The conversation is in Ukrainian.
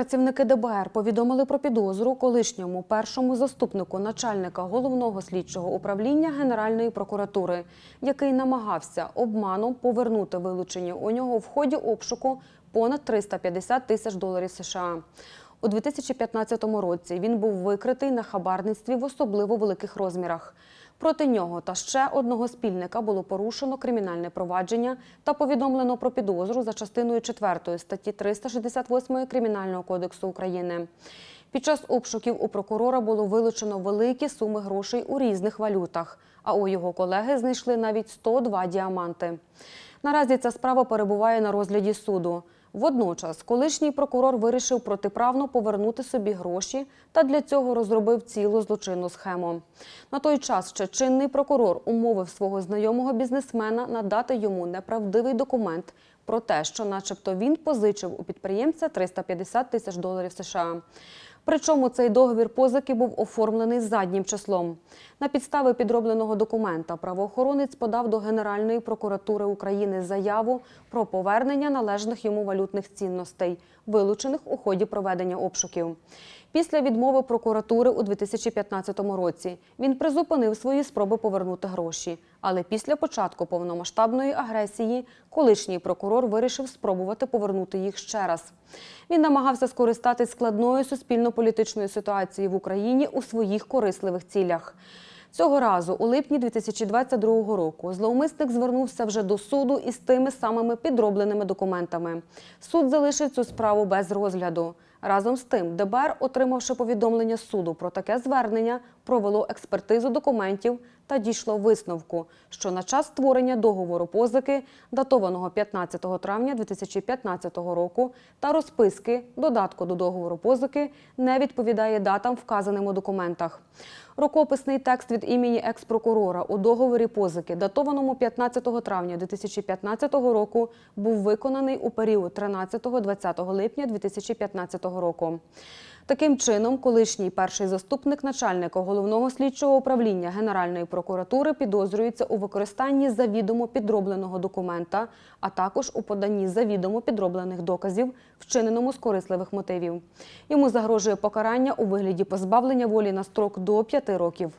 Працівники ДБР повідомили про підозру колишньому першому заступнику начальника головного слідчого управління Генеральної прокуратури, який намагався обманом повернути вилучені у нього в ході обшуку понад 350 тисяч доларів США. У 2015 році він був викритий на хабарництві в особливо великих розмірах. Проти нього та ще одного спільника було порушено кримінальне провадження та повідомлено про підозру за частиною 4 статті 368 Кримінального кодексу України. Під час обшуків у прокурора було вилучено великі суми грошей у різних валютах, а у його колеги знайшли навіть 102 діаманти. Наразі ця справа перебуває на розгляді суду. Водночас, колишній прокурор вирішив протиправно повернути собі гроші та для цього розробив цілу злочинну схему. На той час ще чинний прокурор умовив свого знайомого бізнесмена надати йому неправдивий документ про те, що, начебто, він позичив у підприємця 350 тисяч доларів США. Причому цей договір позики був оформлений заднім числом. На підстави підробленого документа правоохоронець подав до Генеральної прокуратури України заяву про повернення належних йому валютних цінностей, вилучених у ході проведення обшуків. Після відмови прокуратури у 2015 році він призупинив свої спроби повернути гроші. Але після початку повномасштабної агресії колишній прокурор вирішив спробувати повернути їх ще раз. Він намагався скористатись складною суспільно-політичною ситуацією в Україні у своїх корисливих цілях. Цього разу, у липні 2022 року, зловмисник звернувся вже до суду із тими самими підробленими документами. Суд залишив цю справу без розгляду. Разом з тим, ДБР, отримавши повідомлення суду про таке звернення, провело експертизу документів та дійшло висновку, що на час створення договору позики, датованого 15 травня 2015 року, та розписки додатку до договору позики не відповідає датам, вказаним у документах. Рукописний текст від імені екс-прокурора у договорі позики, датованому 15 травня 2015 року, був виконаний у період 13-20 липня 2015 року. Таким чином, колишній перший заступник начальника головного слідчого управління Генеральної прокуратури підозрюється у використанні завідомо підробленого документа, а також у поданні завідомо підроблених доказів, вчиненому з корисливих мотивів. Йому загрожує покарання у вигляді позбавлення волі на строк до 5 років.